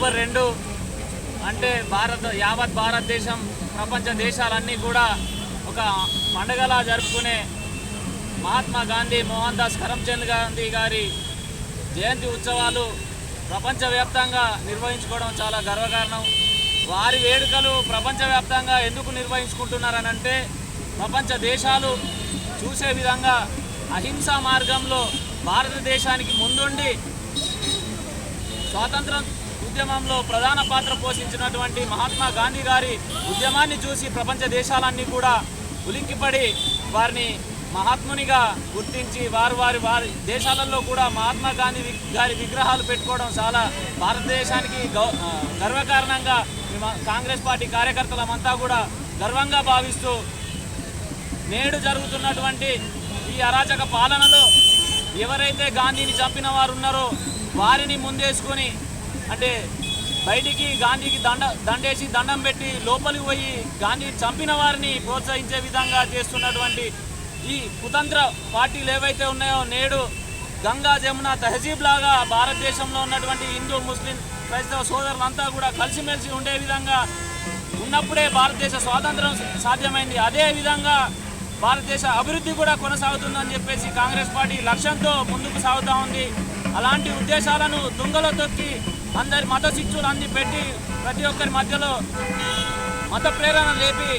October రెండు అంటే భారత యావత్ భారతదేశం ప్రపంచ దేశాలన్నీ కూడా ఒక పండగలా జరుపుకునే మహాత్మా గాంధీ మోహన్ దాస్ కరమ్చంద్ గాంధీ గారి జయంతి ఉత్సవాలు ప్రపంచవ్యాప్తంగా నిర్వహించుకోవడం చాలా గర్వకారణం. వారి వేడుకలు ప్రపంచవ్యాప్తంగా ఎందుకు నిర్వహించుకుంటున్నారనంటే ప్రపంచ దేశాలు చూసే విధంగా అహింసా మార్గంలో భారతదేశానికి ముందుండి స్వాతంత్రం ఉద్యమంలో ప్రధాన పాత్ర పోషించినటువంటి మహాత్మా గాంధీ గారి ఉద్యమాన్ని చూసి ప్రపంచ దేశాలన్నీ కూడా ఉలిక్కిపడి వారిని మహాత్మునిగా గుర్తించి వారు వారి వారి దేశాలలో కూడా మహాత్మా గాంధీ గారి విగ్రహాలు పెట్టుకోవడం చాలా భారతదేశానికి గౌ గర్వకారణంగా కాంగ్రెస్ పార్టీ కార్యకర్తలమంతా కూడా గర్వంగా భావిస్తూ నేడు జరుగుతున్నటువంటి ఈ అరాచక పాలనలో ఎవరైతే గాంధీని చంపిన వారు ఉన్నారో వారిని ముందేసుకొని అంటే బయటికి గాంధీకి దండ దండేసి దండం పెట్టి లోపలికి పోయి గాంధీ చంపిన వారిని ప్రోత్సహించే విధంగా చేస్తున్నటువంటి ఈ కుతంత్ర పార్టీలు ఏవైతే ఉన్నాయో నేడు గంగా జమున తహజీబ్ లాగా భారతదేశంలో ఉన్నటువంటి హిందూ ముస్లిం క్రైస్తవ సోదరులంతా కూడా కలిసిమెలిసి ఉండే విధంగా ఉన్నప్పుడే భారతదేశ స్వాతంత్రం సాధ్యమైంది. అదే విధంగా భారతదేశ అభివృద్ధి కూడా కొనసాగుతుందని చెప్పేసి కాంగ్రెస్ పార్టీ లక్ష్యంతో ముందుకు సాగుతూ ఉంది. అలాంటి ఉద్దేశాలను దుంగలో తొక్కి అందరి మత శిక్షులు అంది పెట్టి ప్రతి ఒక్కరి మధ్యలో మత ప్రేరణ లేపి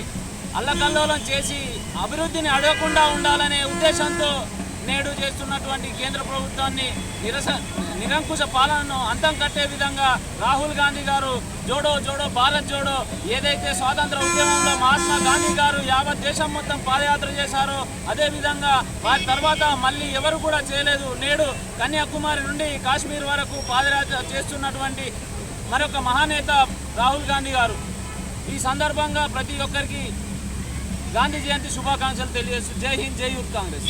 అల్లకల్లోలం చేసి అభివృద్ధిని అడగకుండా ఉండాలనే ఉద్దేశంతో నేడు చేస్తున్నటువంటి కేంద్ర ప్రభుత్వాన్ని నిరస నిరంకుశ పాలనను అంతం కట్టే విధంగా రాహుల్ గాంధీ గారు జోడో జోడో భారత్ జోడో. ఏదైతే స్వాతంత్ర ఉద్యమంలో మహాత్మా గాంధీ గారు యావత్ దేశం మొత్తం పాదయాత్ర చేశారో అదే విధంగా వారి తర్వాత మళ్ళీ ఎవరు కూడా చేయలేదు. నేడు కన్యాకుమారి నుండి కాశ్మీర్ వరకు పాదయాత్ర చేస్తున్నటువంటి మరొక మహానేత రాహుల్ గాంధీ గారు. ఈ సందర్భంగా ప్రతి ఒక్కరికి గాంధీ జయంతి శుభాకాంక్షలు తెలియజేస్తూ జై హింద్ జై యూత్ కాంగ్రెస్.